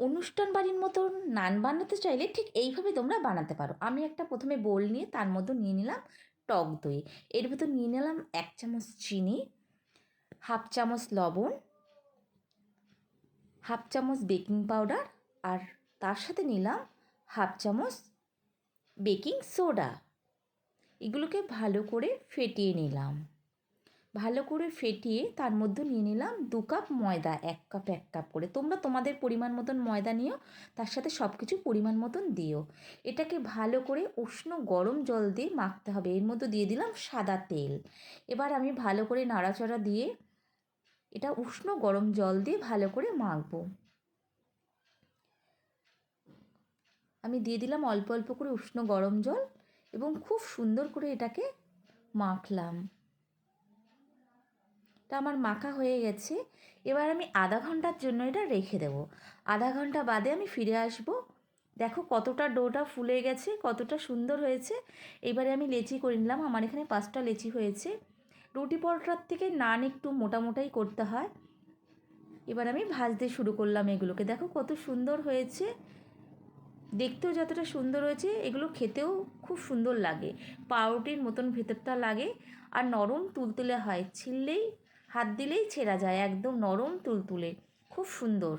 অনুষ্ঠান বাড়ির মতন নান বানাতে চাইলে ঠিক এইভাবে তোমরা বানাতে পারো। আমি একটা প্রথমে বোল নিয়ে তার মধ্যে নিয়ে নিলাম টক দই। এর ভেতর নিয়ে নিলাম এক চামচ চিনি, হাফ চামচ লবণ, হাফ চামচ বেকিং পাউডার আর তার সাথে নিলাম হাফ চামচ বেকিং সোডা। এগুলোকে ভালো করে ফেটিয়ে নিলাম। ভালো করে ফেটিয়ে তার মধ্যে নিয়ে নিলাম দু কাপ ময়দা, এক কাপ এক কাপ করে। তোমরা তোমাদের পরিমাণ মতন ময়দা নিও, তার সাথে সব কিছু পরিমাণ মতন দিও। এটাকে ভালো করে উষ্ণ গরম জল দিয়ে মাখতে হবে। এর মধ্যে দিয়ে দিলাম সাদা তেল। এবার আমি ভালো করে নাড়াচাড়া দিয়ে এটা উষ্ণ গরম জল দিয়ে ভালো করে মাখবো। আমি দিয়ে দিলাম অল্প অল্প করে উষ্ণ গরম জল এবং খুব সুন্দর করে এটাকে মাখলাম। তা আমার মাখা হয়ে গেছে। এবার আমি আধা ঘণ্টার জন্য এটা রেখে দেব। আধা ঘণ্টা বাদে আমি ফিরে আসব। দেখো কতটা ডোটা ফুলে গেছে, কতটা সুন্দর হয়েছে। এবারে আমি লেচি করে নিলাম। আমার এখানে পাঁচটা লেচি হয়েছে। রুটি পরোটার থেকে নান একটু মোটা মোটাই করতে হয়। এবার আমি ভাজতে শুরু করলাম এগুলোকে। দেখো কত সুন্দর হয়েছে। দেখতেও যতটা সুন্দর হয়েছে, এগুলো খেতেও খুব সুন্দর লাগে। পাউরুটির মতন ভেতরটা লাগে। আর নরম তুলতুলে হয়, ছিললেই হাত দিলেই ছেঁড়া যায় একদম নরম তুলতুলে। খুব সুন্দর।